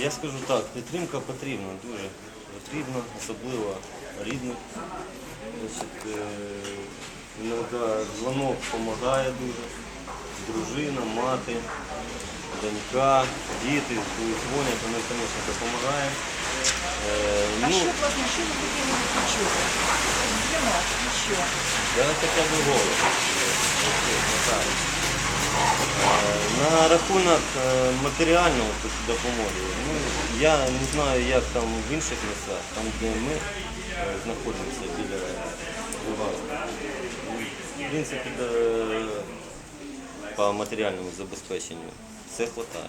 Я скажу так, підтримка потрібна, дуже потрібна, особливо рідних. Е, іноді дзвонок допомагає дуже. Дружина, мати, донька, діти, коли дзвонять, вони, звісно, допомагають. Е, А ну, що що ви хотіли б почути? Дзвінок, і що? Да, хоча б голос. Е, На рахунок матеріальної матеріального тут допомоги. Ну, я не знаю, як там в інших місцях, там де ми е, знаходимося біля Луганська. В принципі, по матеріальному забезпеченню все вистачає.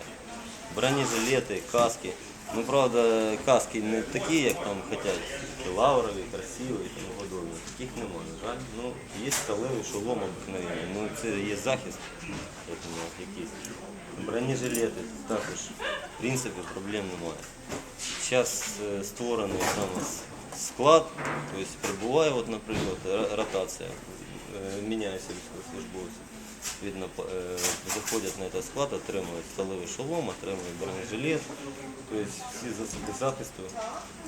Бронежилети, каски. Ну, правда, каски не такі, як там хочуть, лаурові, красиві і тому подобне. Таких немає, на жаль. Ну, є сталевий шолом обикновений. Ну, це є захист я думаю, якийсь. Бронежилети також. В принципі, проблем немає. Зараз е, створений саме склад, тобто прибуває, от, наприклад, ротація, е, міняється військовослужбовці. Видно, по- е, заходять на цей склад, отримують сталевий шолом, отримують бронежилет, тобто всі засоби захисту,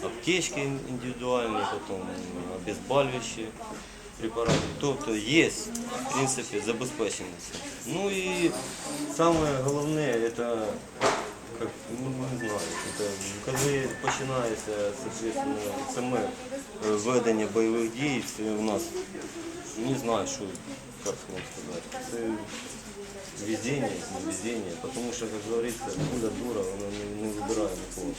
аптечки індивідуальні, потім обезболюючі препарати. Тобто є, в принципі, забезпеченість. Ну і саме головне, це как, ну, не знаю, это, коли починається саме е, ведення бойових дій, це у нас, не знаю, що, як вам сказати, це везение, не везение, потому що, як говориться, пуля дура, вона не, не вибирає нікого,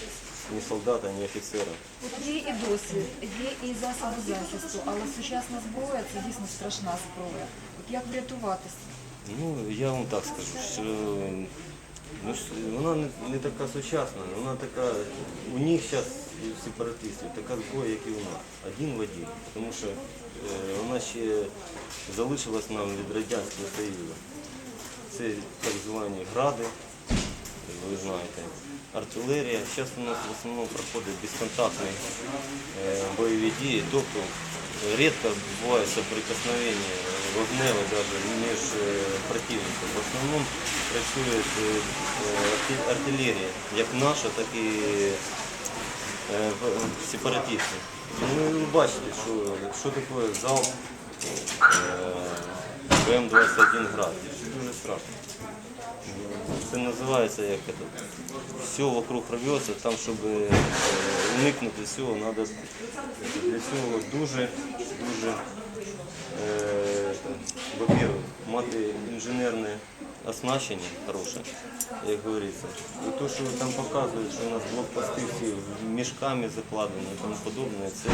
ні солдата, ні офіцера. От є і досвід, є і засоби захисту, але сучасна зброя це дійсно страшна зброя. От як врятуватися? Ну, я вам так скажу, що ну, вона не, не така сучасна, вона така, у них зараз у сепаратистів така зброя, як і у нас, один в один. Тому що вона ще залишилась нам від Радянського Союзу. Це так звані гради, ви знаєте, артилерія. Зараз у нас в основному проходять безконтактні е, бойові дії, тобто е, рідко буває соприкосновення вогневе даже між е, противниками. В основному працює е, артилерія, як наша, так і е, сепаратистів. Ну бачите, що, що таке залп е, БМ-21 град. Це дуже страшно. Це називається як это, все вокруг рвется, там, щоб е, уникнути всього, треба для цього дуже, дуже, е, во-первых, мати інженерне оснащення хороше, як говориться. І то, що там показують, що у нас блокпости всі мішками закладені і тому подобне, це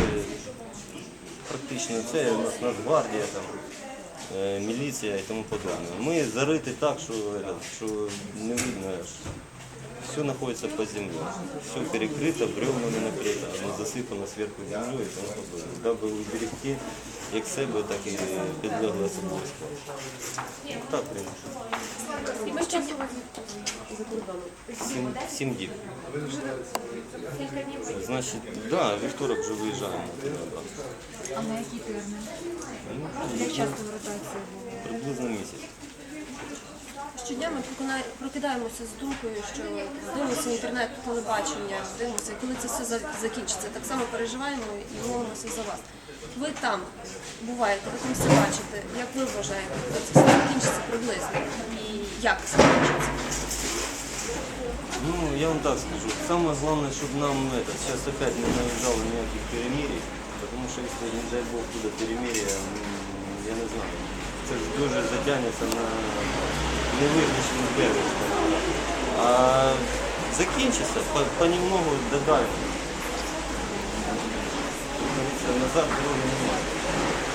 практично це у нас Нацгвардія, там, е, міліція і тому подобне. Ми зариті так, що, е, що не видно. Все знаходиться по землі. Все перекрито, бревнами накрито, воно засипано зверху землею і тому подобне. Даби уберегти як себе, так і підлегле особовсько. Так, принципі. І ви що Сім, сім діб. Значить, да, вівторок вже виїжджаємо. А на який термін? Ну, Як часто ротація була? Приблизно місяць. щодня ми прокидаємося з думкою, що дивимося інтернет, телебачення, дивимося, коли це все за- закінчиться. Так само переживаємо і молимося за вас. Ви там буваєте, ви там все бачите. Як ви вважаєте, коли це все закінчиться приблизно? І як це закінчиться? Ну, я вам так скажу. Самое главное, чтобы нам это, сейчас опять не наезжало никаких перемирий, потому что если, не дай Бог, буде перемирие, м, я не знаю, це ж дуже затягнеться на невизначену період. А закінчиться по- понемногу додаємо. Назад дороги немає.